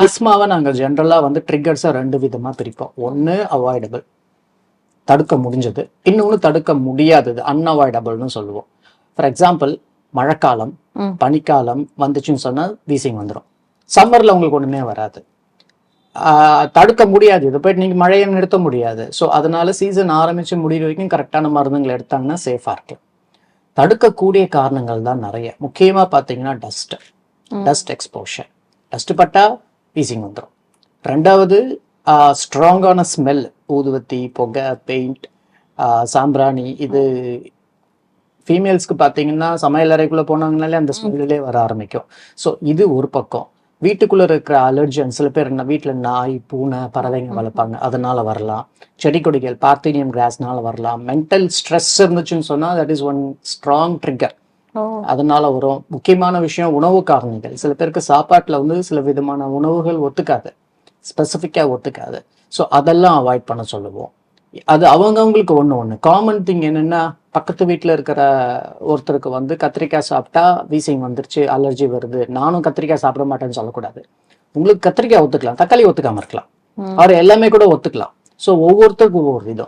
ஆஸ்மாவை நாங்கள் ஜென்ரலாக வந்து ட்ரிகர்ஸை ரெண்டு விதமாக பிரிப்போம். ஒன்று அவாய்டபிள் தடுக்க முடிஞ்சது. இன்னொன்று தடுக்க முடியாதது. அன்அவாய்டபிள்னு சொல்லுவோம். ஃபார் எக்ஸாம்பிள் மழைக்காலம். பனிக்காலம் வந்துச்சுன்னு சொன்னால் வீசிங் வந்துடும் சம்மரில் உங்களுக்கு ஒன்றுமே வராது. தடுக்க முடியாது. இதை போயிட்டு நீங்கள் மழையை நிறுத்த முடியாது. ஸோ அதனால சீசன் ஆரம்பித்து முடிகிற வரைக்கும் கரெக்டான மருந்துங்களை எடுத்தாங்கன்னா சேஃபாக இருக்கலாம். தடுக்கக்கூடிய காரணங்கள் தான் நிறைய. முக்கியமாக பார்த்தீங்கன்னா டஸ்ட் டஸ்ட் எக்ஸ்போஷர் டஸ்ட் பட்டா வீசிங் வந்துடும் ரெண்டாவது ஸ்ட்ராங்கான ஸ்மெல் ஊதுவத்தி புகை பெயிண்ட் சாம்பிராணி இது ஃபீமேல்ஸ்க்கு பார்த்தீங்கன்னா சமையல் அறைக்குள்ளே போனாங்கனாலே அந்த ஸ்மெல்லே வர ஆரம்பிக்கும். ஸோ இது ஒரு பக்கம். வீட்டுக்குள்ளே இருக்கிற அலர்ஜன் சில பேர் என்ன வீட்டில் நாய் பூனை பறவைங்க வளர்ப்பாங்க. அதனால வரலாம். செடி கொடிகள் பார்த்தீனியம் கிராஸ்னால வரலாம். மென்டல் ஸ்ட்ரெஸ் இருந்துச்சுன்னு சொன்னால் that is one strong trigger ஓ அதனால வரும். முக்கியமான விஷயம் உணவு காரணிகள். சில பேருக்கு சாப்பாட்டில் வந்து சில விதமான உணவுகள் ஒத்துக்காது. ஸ்பெசிஃபிக்காக ஒத்துக்காது. ஸோ அதெல்லாம் அவாய்ட் பண்ண சொல்லுவோம். அது அவங்கவங்களுக்கு ஒன்று ஒன்று காமன் திங் என்னென்னா பக்கத்து வீட்டில் இருக்கிற ஒருத்தருக்கு வந்து கத்திரிக்காய் சாப்பிட்டா வீசிங் வந்துருச்சு அலர்ஜி வருது. நானும் கத்திரிக்காய் சாப்பிட மாட்டேன்னு சொல்லக்கூடாது. உங்களுக்கு கத்திரிக்காய் ஒத்துக்கலாம். தக்காளி ஒத்துக்காம இருக்கலாம். அவர் எல்லாமே கூட ஒத்துக்கலாம். ஸோ ஒவ்வொருத்தருக்கும் ஒவ்வொரு விதம்.